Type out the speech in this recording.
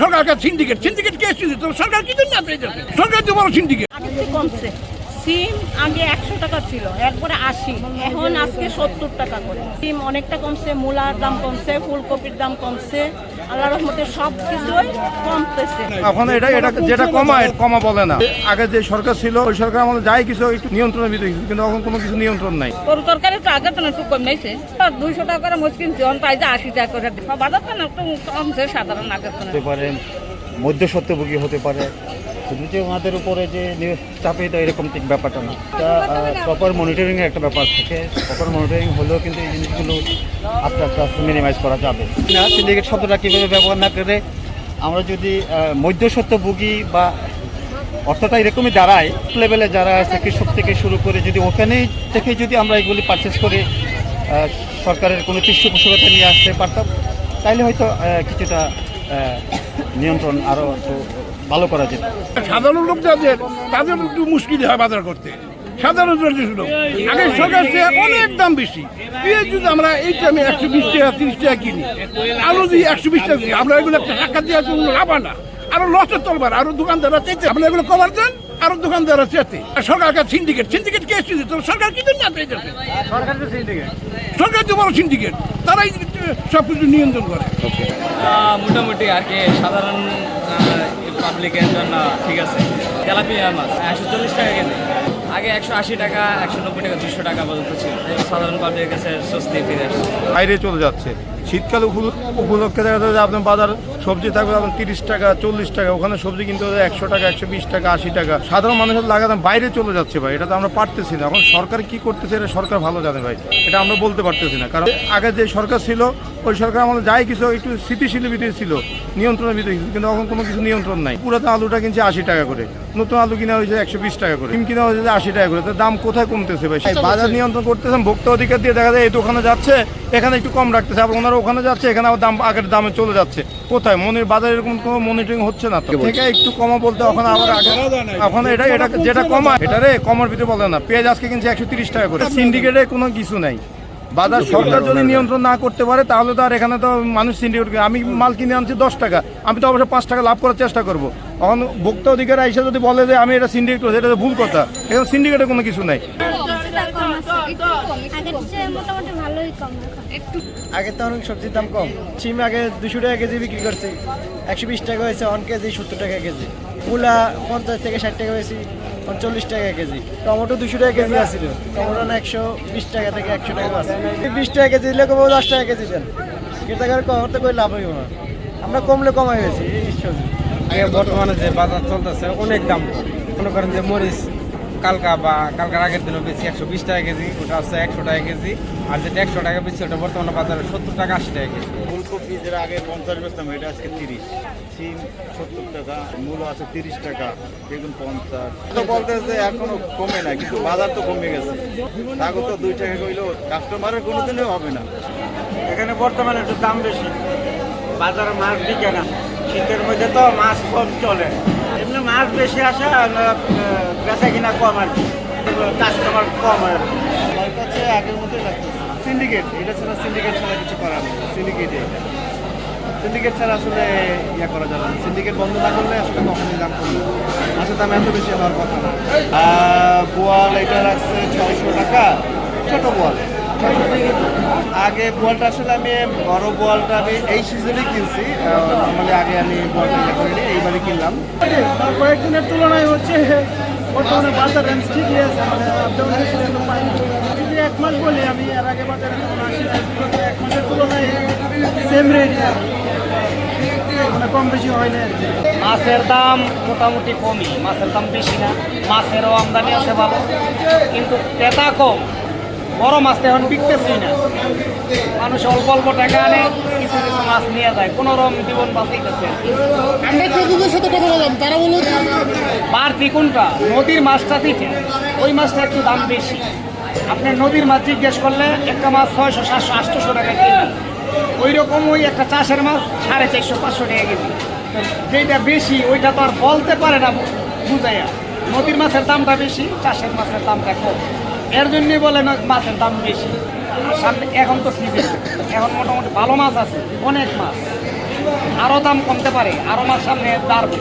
সরকার কাছে syndicate syndicate কে syndicate সরকার কি জন্য আপনি? সরকার তো বড় সিন্ডিকেট কমছে? সিম আগে একশো টাকা ছিল একবারে আশি। এখন আজকে সত্তর টাকা করে। সিম অনেকটা কমছে, মূলার দাম কমছে, ফুলকপির দাম কমছে। আল্লাহ রহমতে সব কিছুই কমতেছে। এখন এটা এটা যেটা কমা কমা বলে না। আগে যে সরকার ছিল ওই সরকার আমাদের যাই কিছু একটু নিয়ন্ত্রণের ভিতরে কিছু কিন্তু এখন কোনো কিছু নিয়ন্ত্রণ নাই। তোর তরকারি তো আগে তো না একটু কম দুইশো টাকা করে মোচ কিনছে এখন প্রায় আশি টাকা করে। বাজার তো না একটু কমছে সাধারণ আগে। হতে পারে মধ্যসত্ত্বভোগী হতে পারে। শুধু যে ওনাদের উপরে যে নি- চাপে দেয় এরকম ঠিক ব্যাপারটা না। এটা প্রপার মনিটরিংয়ের একটা ব্যাপার থাকে। প্রপার মনিটরিং হলেও কিন্তু এই জিনিসগুলো আস্তে আস্তে আস্তে মিনিমাইজ করা যাবে। না সিন্ডিকেট শব্দটা কীভাবে ব্যবহার না করে আমরা যদি আহ, মধ্যসত্ত্বভোগী বা অর্থটা এরকমই দাঁড়ায় লেভেলে যারা আছে কৃষক থেকে শুরু করে যদি ওখানেই থেকে যদি আমরা এগুলি পারচেস করে সরকারের কোনো পৃষ্ঠপোষকতা নিয়ে আসতে পারতাম তাইলে হয়তো কিছুটা নিয়ন্ত্রণ আরও একটু ভালো করা যেত। সাধারণ লোক যাদের তাদের একটু মুশকিল হয় বাজার করতে। সাধারণ লোক আগে সরকার চেয়ে অনেক দাম বেশি। পেঁয়াজ যদি আমরা এই টাইমে একশো বিশ টাকা তিরিশ টাকা কিনি আলু দিয়ে একশো বিশ টাকা কিনি আমরা এগুলো একটা টাকা দিয়ে লাভ না। আরও লসের তলবার আরও দোকানদাররা চেয়েছে আমরা এগুলো কভার দেন আরও দোকানদাররা চেয়েছে আর সরকার কাছে সিন্ডিকেট সিন্ডিকেট কে এসেছে? তো সরকার কি জন্য আছে এটাতে? সরকার তো বড় সিন্ডিকেট তারাই সব কিছু নিয়ন্ত্রণ করে। মোটামুটি আর কি সাধারণ পাবলিকের জন্য ঠিক আছে। তেলাপিয়া মাছ একশো চল্লিশ টাকা কেজি। আগে একশো আশি টাকা, একশো নব্বই টাকা, দুশো টাকা পর্যন্ত ছিল। সাধারণ পাবলিকের কাছে স্বস্তি ফিরে আসছে বাইরে চলে যাচ্ছে। শীতকাল উপল- উপলক্ষে দেখা যাচ্ছে যে আপনার বাজার সবজি থাকবে আপনার তিরিশ টাকা চল্লিশ টাকা ওখানে সবজি কিনতে হলে একশো টাকা একশো বিশ টাকা আশি টাকা। সাধারণ মানুষের লাগাতে বাইরে চলে যাচ্ছে ভাই এটা তো আমরা পারতেছি না। এখন সরকার কি করতেছে এটা সরকার ভালো জানে ভাই এটা আমরা বলতে পারতেছি না। কারণ আগে যে সরকার ছিল ওই সরকার আমাদের যাই কিছু একটু স্থিতিশীলের ভিতরে ছিল নিয়ন্ত্রণের ভিতরে ছিল কিন্তু এখন কোনো কিছু নিয়ন্ত্রণ নাই। পুরাতন আলুটা কিনছে আশি টাকা করে নতুন আলু কিনা হয়েছে একশো বিশ টাকা করে ডিম কিনা হয়েছে আশি টাকা করে তো দাম কোথায় কমতেছে ভাই? সেই বাজার নিয়ন্ত্রণ করতেছেন ভোক্তা অধিকার দিয়ে দেখা যায় এই দোকানে যাচ্ছে এখানে একটু কম রাখতেছে আবার ওনারা ওখানে যাচ্ছে এখানে আবার দাম আগের দামে চলে যাচ্ছে। কোথায়? মনির বাজারে এরকম কোনো মনিটরিং হচ্ছে না তো। থেকে একটু কমা বলতে এখন আবার আগে এখন এটা এটা যেটা কমা এটা রে কমার ভিতরে বলে না। পেঁয়াজ আজকে কিনছে একশো তিরিশ টাকা করে। সিন্ডিকেটে কোনো কিছু নাই। বাজার সরকার যদি নিয়ন্ত্রণ না করতে পারে তাহলে তো আর এখানে তো মানুষ সিন্ডিকেট আমি মাল কিনে আনছি দশ টাকা। আমি তো অবশ্যই পাঁচ টাকা লাভ করার চেষ্টা করব। এখন ভোক্তা অধিকার আইসা যদি বলে যে আমি এটা সিন্ডিকেট করছি এটা ভুল কথা। এখানে সিন্ডিকেটে কোনো কিছু নাই কিছুটা কম আছে একটু কম আগের চেয়ে কম আগে তো অনেক সবজির দাম কম। সিম আগে দুশো টাকা কেজি বিক্রি করছি। একশো বিশ টাকা হয়েছে অন কেজি, সত্তর টাকা কেজি। মূলা পঞ্চাশ থেকে ষাট টাকা হয়েছে, পঞ্চল্লিশ টাকা কেজি। টমেটো দুশো টাকা কেজি আসছিল টমেটো না একশো বিশ টাকা থেকে একশো টাকা আছে বিশ টাকা কেজি দিলে কমবো দশ টাকা কেজি দেন। এটা করে কমাতে করে লাভ হইব না। আমরা কমলে কমাই হয়েছি। এই সবজি আগে বর্তমানে যে বাজার চলতেছে, অনেক দাম মনে করেন যে মরিচ কালকা বা কালকার আগের দিনও বেশি একশো বিশ টাকা কেজি ওটা হচ্ছে একশো টাকা কেজি। আর যেটা একশো টাকা বেশি ওটা বর্তমানে বাজারে সত্তর টাকা আশি টাকা কেজি। ফুলকপি যেটা আগে পঞ্চাশ বেচতাম এটা আজকে তিরিশ। সিম সত্তর টাকা মূল আছে তিরিশ টাকা বেগুন পঞ্চাশ। তো বলতে যে এখনও কমে না কিন্তু বাজার তো কমে গেছে। তাকে তো দুই টাকা কইলেও কাস্টমারের কোনোদিনই হবে না। এখানে বর্তমানে একটু দাম বেশি। বাজারে মাছ বিকে না। শীতের মধ্যে তো মাছ কম চলে। এমনি মাছ বেশি আসে আর বেচা কিনা কম আর কি। কাস্টমার কম আর আমার আগের মতোই লাগতেছে। সিন্ডিকেট এটা ছাড়া সিন্ডিকেট ছাড়া কিছু করার সিন্ডিকেটে সিন্ডিকেট ছাড়া আসলে ইয়া করা যাবে না। সিন্ডিকেট বন্ধ না করলে আসলে কখনোই দাম কমবে না। মাছের দাম এত বেশি হওয়ার কথা না। বোয়াল এটা রাখছে ছয়শো টাকা। ছোট বোয়াল। আগে বলটা আসলে আমি বড় বলটা আমি এই সিজনে কিনছি। নর্মালি আগে আমি বোয়ালটা ইয়ে করিনি এইবারে কিনলাম। কয়েকদিনের তুলনায় হচ্ছে বর্তমানে বাজার রেঞ্জ ঠিকই আছে মানে কিন্তু যদি এক মাস বলি আমি এর আগে বাজারে এক মাসের তুলনায় সেম রেট মানে কম বেশি হয় না মাছের দাম মোটামুটি কমই মাছের দাম বেশি না মাছেরও আমদানি আছে ভালো কিন্তু ক্রেতা কম। বড় মাছ এখন বিকতেছেই না। মানুষ অল্প অল্প টাকা আনে কিছু কিছু মাছ নিয়ে যায় কোনো রকম জীবন বাঁচাইতেছে আমরা কৃষকদের সাথে কথা বললাম তারা বলল বাড়তি কোনটা? নদীর মাছটা দিতে। ওই মাছটা একটু দাম বেশি। আপনি নদীর মাছ জিজ্ঞেস করলে একটা মাছ ছয়শো সাতশো আটশোশো টাকা কেজি। ওই রকম ওই একটা চাষের মাছ সাড়ে চারশো পাঁচশো টাকা কেজি। যেটা বেশি ওইটা তো আর বলতে পারে না বুঝাইয়া। নদীর মাছের দামটা বেশি চাষের মাছের দামটা কম। এর জন্যই বলে না মাছের দাম বেশি। সামনে এখন তো সিজন এখন মোটামুটি ভালো মাছ আছে, অনেক মাছ। আরও দাম কমতে পারে আরও মাছ সামনে বাড়বে